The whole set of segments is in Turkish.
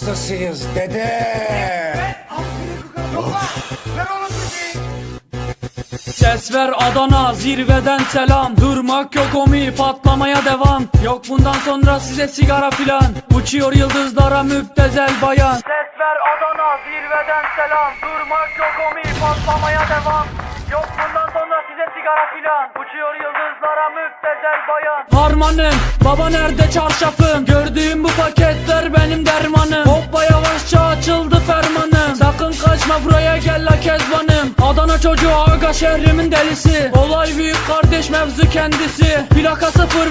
Hastasıyız dede. Ses ver Adana zirveden selam. Durmak yok omi patlamaya devam. Yok bundan sonra size sigara filan. Uçuyor yıldızlara müptezel bayan. Ses ver Adana zirveden selam. Durmak yok omi patlamaya devam. Yok bundan sonra size sigara filan. Uçuyor yıldızlara müptezel bayan. Harmanım baba nerede çarşafım? Gördüğüm bu paketler benim dermanım Kaçma buraya gel la kezbanım. Adana çocuğu aga şehrimin delisi. Olay büyük kardeş mevzu kendisi. Plaka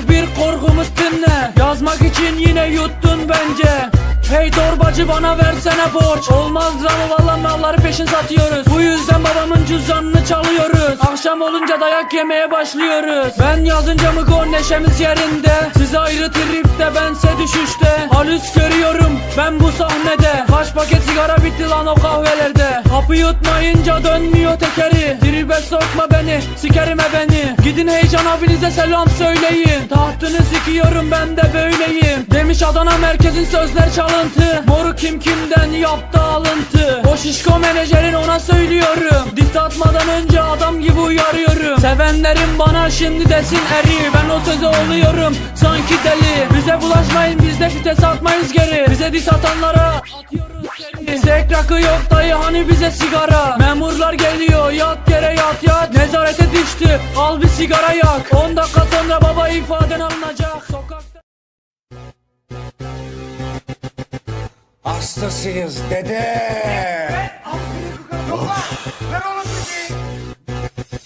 01 korkumuz dinle. Yazmak için yine yuttun bence. Hey torbacı bana versene borç. Olmaz lan valla malları peşin satıyoruz. Bu yüzden babamın cüzdanını çalıyoruz. Akşam olunca dayak yemeye başlıyoruz. Ben yazınca mı gol neşemiz yerinde? Siz ayrı tripte bense düşüşte. Halüs görüyorum ben bu sahnede. Kaç paket sigara bitti lan o kahvelerde. Hapı yutmayınca dönmüyor tekeri. Tribe sokma beni sikerime beni. Gidin heyecan abinize selam söyleyin. Tahtını sikiyorum ben de böyleyim. Demiş Adana merkezin sözler çalıntı. Moru kim kimden yaptı alıntı. O şişko menajerin ona söylüyorum. Diss atmadan önce adam gibi uyarıyorum Sevenlerim bana şimdi desin eri. Ben o söze oluyorum sanki deli. Bize bulaşmayın biz de vites atmayız geri. Bize diss atanlara Sek rakı yok dayı hani bize sigara? Memurlar geliyor yat yere yat yat. Nezarete düştü al bir sigara yak. 10 dakika sonra baba ifaden alınacak. Sokakta Hastasıyız dede.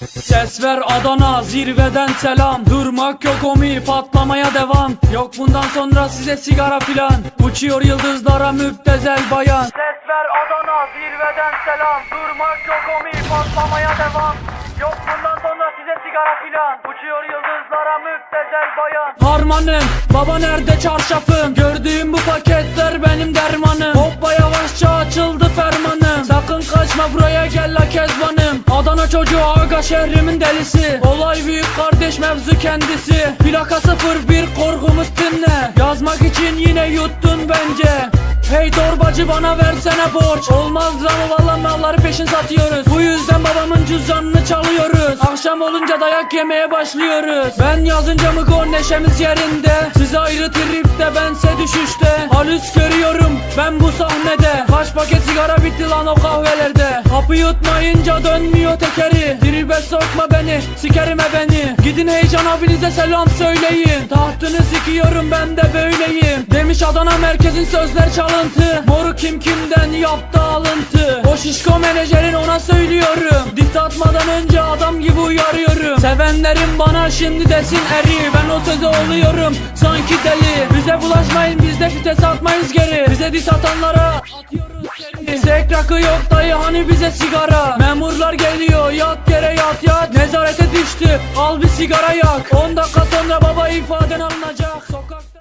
Ses ver Adana zirveden selam. Durmak yok omi patlamaya devam. Yok bundan sonra size sigara filan. Uçuyor yıldızlara müptezel bayan. Ses ver Adana zirveden selam. Durmak yok omi patlamaya devam. Yok bundan sonra size sigara filan. Uçuyor yıldızlara müptezel bayan. Harmanım baba nerede çarşafım? Gördüğüm bu paketler benim dermanım. Hoppa yavaşça açıldı fermanım. Sakın kaçma buraya gel la kezbanım Adana çocuğu aga şehrimin delisi. Olay büyük kardeş mevzu kendisi. Plaka 01 korkumuz dinle. Yazmak için yine yuttun bence. Hey torbacı bana versene borç. Olmaz lan valla malları peşin satıyoruz. Bu yüzden babamın cüzdanını çalıyoruz. Akşam olunca dayak yemeye başlıyoruz. Ben yazınca mı gol neşemiz yerinde? Siz ayrı tripte bense düşüşte. Halüs görüyorum ben bu sahnede. Kaç paket sigara bitti lan o kahvelerde. Hapı yutmayınca dönmüyor tekeri. Tribe sokma beni sikerime beni. Gidin heyecan abinize selam söyleyin. Tahtını sikiyorum ben de böyleyim. Demiş Adana merkezin sözler çalıntı Moru kim kimden yaptı alıntı? O şişko menajerin ona söylüyorum. Diss atmadan önce adam gibi uyarıyorum. Sevenlerim bana şimdi desin eri Ben o söze oluyorum. Sanki deli Bize bulaşmayın biz de vites atmayız geri. Bize diss atanlara atıyoruz seri Sek rakı yok dayı hani bize sigara? Memurlar geliyor yat yere yat yat. Nezarete düştü al bir sigara yak. 10 dakika sonra baba ifaden alınacak. Sokak